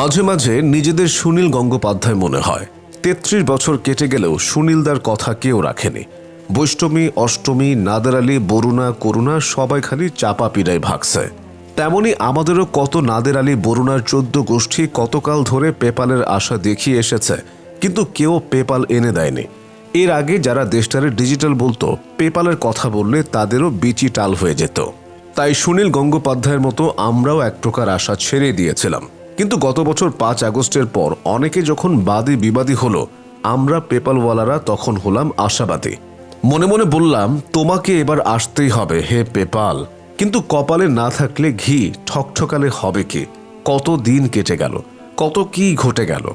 মাঝে মাঝে নিজেদের সুনীল গঙ্গোপাধ্যায় মনে হয়। তেত্রিশ বছর কেটে গেলেও সুনীলদার কথা কেউ রাখেনি। বৈষ্টমী অষ্টমী, নাদের আলী, বরুণা, করুণা সবাই খালি চাপা পিড়ায় ভাগছে। তেমনি আমাদেরও কত নাদের আলী, বরুণার চোদ্দ গোষ্ঠী কতকাল ধরে পেপালের আশা দেখিয়ে এসেছে, কিন্তু কেউ পেপাল এনে দেয়নি। এর আগে যারা দেশটারে ডিজিটাল বলতো, পেপালের কথা বললে তাদেরও বিচি টাল হয়ে যেত। তাই সুনীল গঙ্গোপাধ্যায়ের মতো আমরাও এক প্রকার আশা ছেড়ে দিয়েছিলাম। কিন্তু গত বছর পাঁচ আগস্টের পর অনেকে যখন বাদী বিবাদী হলো, আমরা পেপালওয়ালারা তখন হলাম আশাবাদী। মনে মনে বললাম, তোমাকে এবার আসতেই হবে, হে পেপাল। কিন্তু কপালে না থাকলে ঘি ঠকঠকালে হবে কি? কত দিন কেটে গেল, কত কি ঘটে গেল?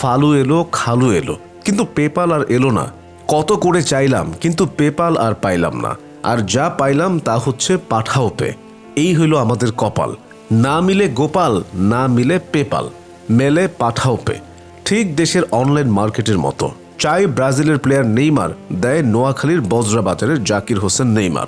ফালু এলো, খালু এলো, কিন্তু পেপাল আর এলো না। কত করে চাইলাম, কিন্তু পেপাল আর পাইলাম না। আর যা পাইলাম তা হচ্ছে পাঠাও পে। এই হইল আমাদের কপাল। না মিলে গোপাল, না মিলে পেপাল। মেলে পাঠাও পে। ঠিক দেশের অনলাইন মার্কেটের মতো। চাই ব্রাজিলের প্লেয়ার নেইমার, দেয় নোয়াখালীর বজরা বাজারের জাকির হোসেন নেইমার।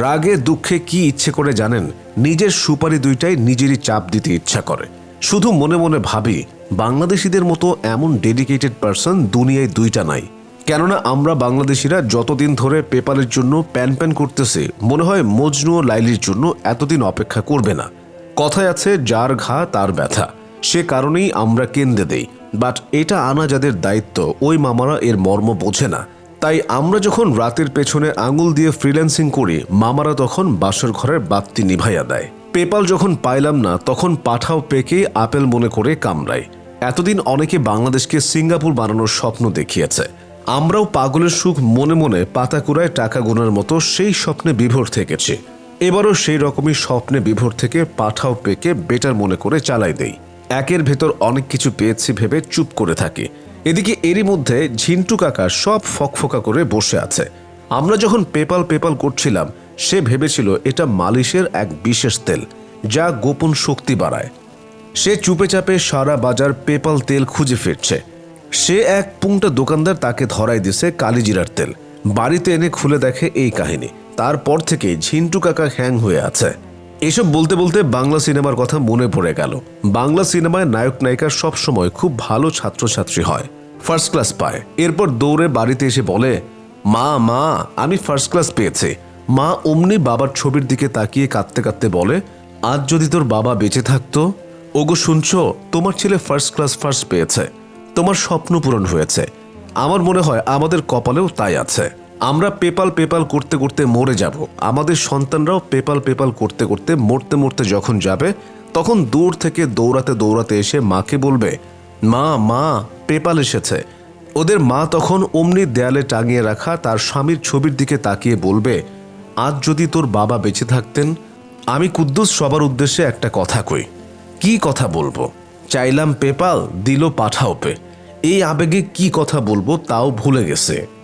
রাগে দুঃখে কি ইচ্ছে করে জানেন? নিজের সুপারি দুইটাই নিজেরই চাপ দিতে ইচ্ছা করে। শুধু মনে মনে ভাবি, বাংলাদেশিদের মতো এমন ডেডিকেটেড পার্সন দুনিয়ায় দুইটা নাই। কেননা আমরা বাংলাদেশিরা যতদিন ধরে পেপারের জন্য প্যান প্যান করতেছি, মনে হয় মজনু ও লাইলির জন্য এতদিন অপেক্ষা করবে না। কথায় আছে, যার ঘা, তার ব্যথা। সে কারণেই আমরা কেন্দ্রে দেই। বাট এটা আনা যাদের দায়িত্ব, ওই মামারা এর মর্ম বোঝে না। তাই আমরা যখন রাতের পেছনে আঙুল দিয়ে ফ্রিল্যান্সিং করি, মামারা তখন বাসর ঘরের বাত্তি নিভাইয়া দেয়। পেপাল যখন পাইলাম না, তখন পাঠাও পেকে আপেল মনে করে কামড়ায়। এতদিন অনেকে বাংলাদেশকে সিঙ্গাপুর বানানোর স্বপ্ন দেখিয়েছে। আমরাও পাগলের সুখ মনে মনে পাতাকুড়ায় টাকা গোনার মতো সেই স্বপ্নে বিভোর থেকেছি। এবারও সেই রকমই স্বপ্নে বিভোর থেকে পাঠাও পেকে বেটার মনে করে চালাই দেই। একের ভেতর অনেক কিছু পেয়েছি ভেবে চুপ করে থাকি। এদিকে এরই মধ্যে ঝিন্টু কাকা সব ফকফকা করে বসে আছে। আমরা যখন পেপাল পেপাল করছিলাম, সে ভেবেছিল এটা মালিশের এক বিশেষ তেল, যা গোপন শক্তি বাড়ায়। সে চুপে চাপে সারা বাজার পেপাল তেল খুঁজে ফিরছে। সে এক পুংটা দোকানদার তাকে ধরাই দিছে কালিজিরার তেল। বাড়িতে এনে খুলে দেখে এই কাহিনী। তারপর থেকে ঝিন্টু কাকা হ্যাং হয়ে আছে। এসব বলতে বলতে বাংলা সিনেমার কথা মনে পড়ে গেল। বাংলা সিনেমায় নায়ক নায়িকা সবসময় খুব ভালো ছাত্রছাত্রী হয়। ফার্স্ট ক্লাস পায়। এরপর দৌড়ে বাড়িতে এসে বলে, মা মা, আমি ফার্স্ট ক্লাস পেয়েছি। মা অমনি বাবার ছবির দিকে তাকিয়ে কাঁদতে কাঁদতে বলে, আজ যদি তোর বাবা বেঁচে থাকতো? ওগো, শুনছো? তোমার ছেলে ফার্স্ট ক্লাস ফার্স্ট পেয়েছে। তোমার স্বপ্ন পূরণ হয়েছে। আমার মনে হয় আমাদের কপালেও তাই আছে। আমরা পেপাল পেপাল করতে করতে মরে যাব। আমাদের সন্তানরাও পেপাল পেপাল করতে করতে মরতে মরতে যখন যাবে, তখন দূর থেকে দৌড়াতে দৌড়াতে এসে মাকে বলবে, মা মা, পেপাল এসেছে। ওদের মা তখন অমনি দেয়ালে টাঙিয়ে রাখা তার স্বামীর ছবির দিকে তাকিয়ে বলবে, আজ যদি তোর বাবা বেঁচে থাকতেন, আমি কুদ্দুস সবার উদ্দেশ্যে একটা কথা কই। কি কথা বলব? চাইলাম পেপাল, দিল পাঠাও পে। এই আবেগে কি কথা বলব তাও ভুলে গেছে।